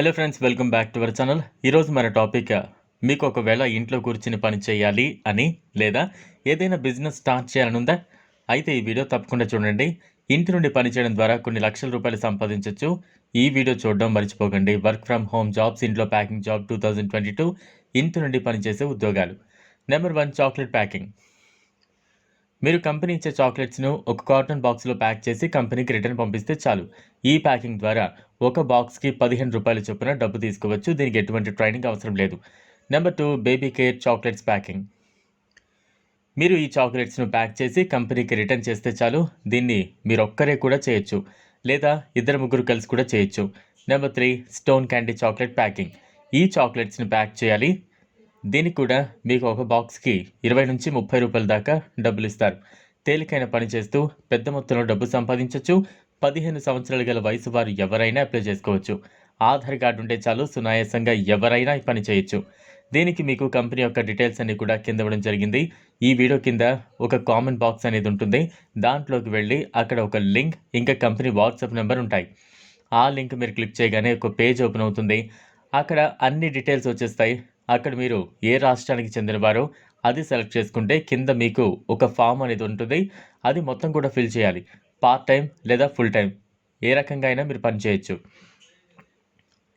Hello friends welcome back to our channel ఈరోజు మన topic మీకు ఒకవేళ ఇంట్లో కూర్చుని పని చేయాలి అని లేదా ఏదైనా బిజినెస్ స్టార్ట్ చేయాలని ఉందా అయితే ఈ వీడియో తప్పకుండా చూడండి. ఇంటి నుండి పని చేయడం ద్వారా కొన్ని లక్షల రూపాయలు సంపాదించవచ్చు ఈ వీడియో చూడడం మర్చిపోకండి. వర్క్ ఫ్రమ్ హోమ్ జాబ్స్ ఇంట్లో packing job two thousand twenty two ఇంటి నుండి పనిచేసే ఉద్యోగాలు. నెంబర్ వన్ చాక్లెట్ ప్యాకింగ్ మీరు కంపెనీ ఇచ్చే చాక్లెట్స్ను ఒక కార్టన్ బాక్స్లో ప్యాక్ చేసి కంపెనీకి రిటర్న్ పంపిస్తే చాలు. ఈ ప్యాకింగ్ ద్వారా ఒక బాక్స్కి పదిహేను రూపాయల చొప్పున డబ్బు తీసుకోవచ్చు. దీనికి ఎటువంటి ట్రైనింగ్ అవసరం లేదు. Number two baby care chocolates packing. మీరు ఈ చాక్లెట్స్ను ప్యాక్ చేసి కంపెనీకి రిటర్న్ చేస్తే చాలు. దీన్ని మీరు ఒక్కరే కూడా చేయొచ్చు. లేదా ఇద్దరు ముగ్గురు కలిసి కూడా చేయొచ్చు. Number three stone candy chocolate packing. ఈ చాక్లెట్స్ని ప్యాక్ చేయాలి. దీనికి కూడా మీకు ఒక బాక్స్కి ఇరవై నుంచి ముప్పై రూపాయల దాకా డబ్బులు ఇస్తారు తేలికైన పని చేస్తూ పెద్ద మొత్తంలో డబ్బు సంపాదించవచ్చు పదిహేను సంవత్సరాలు గల వయసు వారు ఎవరైనా అప్లై చేసుకోవచ్చు. ఆధార్ కార్డు ఉంటే చాలు సునాయాసంగా ఎవరైనా పని చేయొచ్చు. దీనికి మీకు కంపెనీ యొక్క డీటెయిల్స్ అన్ని కూడా కింద ఇవ్వడం జరిగింది. ఈ వీడియో కింద ఒక కామన్ బాక్స్ అనేది ఉంటుంది. దాంట్లోకి వెళ్ళి అక్కడ ఒక లింక్ ఇంకా కంపెనీ వాట్సాప్ నెంబర్ ఉంటాయి. ఆ లింక్ మీరు క్లిక్ చేయగానే ఒక పేజ్ ఓపెన్ అవుతుంది. అక్కడ అన్ని డీటెయిల్స్ వచ్చేస్తాయి. అక్కడ మీరు ఏ రాష్ట్రానికి చెందినవారో అది సెలెక్ట్ చేసుకుంటే కింద మీకు ఒక ఫామ్ అనేది ఉంటుంది. అది మొత్తం కూడా ఫిల్ చేయాలి. పార్ట్ టైం లేదా ఫుల్ టైం. ఏ రకంగా అయినా మీరు పనిచేయచ్చు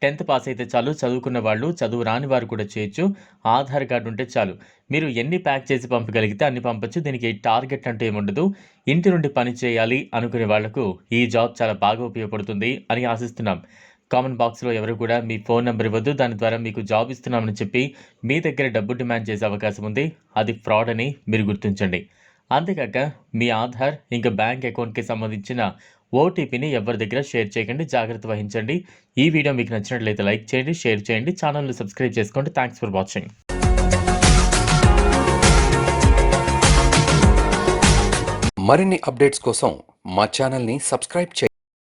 టెన్త్ పాస్ అయితే చాలు. చదువుకున్న వాళ్ళు చదువు రాని వారు కూడా చేయొచ్చు. ఆధార్ కార్డు ఉంటే చాలు. మీరు ఎన్ని ప్యాక్ చేసి పంపగలిగితే అన్ని పంపొచ్చు. దీనికి టార్గెట్ అంటూ ఏముండదు ఇంటి నుండి పని చేయాలి అనుకునే వాళ్ళకు ఈ జాబ్ చాలా బాగా ఉపయోగపడుతుంది అని ఆశిస్తున్నాం. కామెంట్ బాక్స్లో ఎవరు కూడా మీ ఫోన్ నెంబర్ ఇవ్వద్దు. దాని ద్వారా మీకు జాబ్ ఇస్తున్నామని చెప్పి మీ దగ్గర డబ్బు డిమాండ్ చేసే అవకాశం ఉంది. అది ఫ్రాడ్ అని మీరు గుర్తించండి. అంతేకాక మీ ఆధార్ ఇంకా బ్యాంక్ అకౌంట్కి సంబంధించిన ఓటీపీని ఎవరి దగ్గర షేర్ చేయకండి. జాగ్రత్త వహించండి. ఈ వీడియో మీకు నచ్చినట్లయితే లైక్ చేయండి షేర్ చేయండి. ఛానల్ని సబ్స్క్రైబ్ చేసుకోండి. Thanks for watching. మరిన్ని అప్డేట్స్ కోసం మా ఛానల్ని సబ్స్క్రైబ్ చేయండి.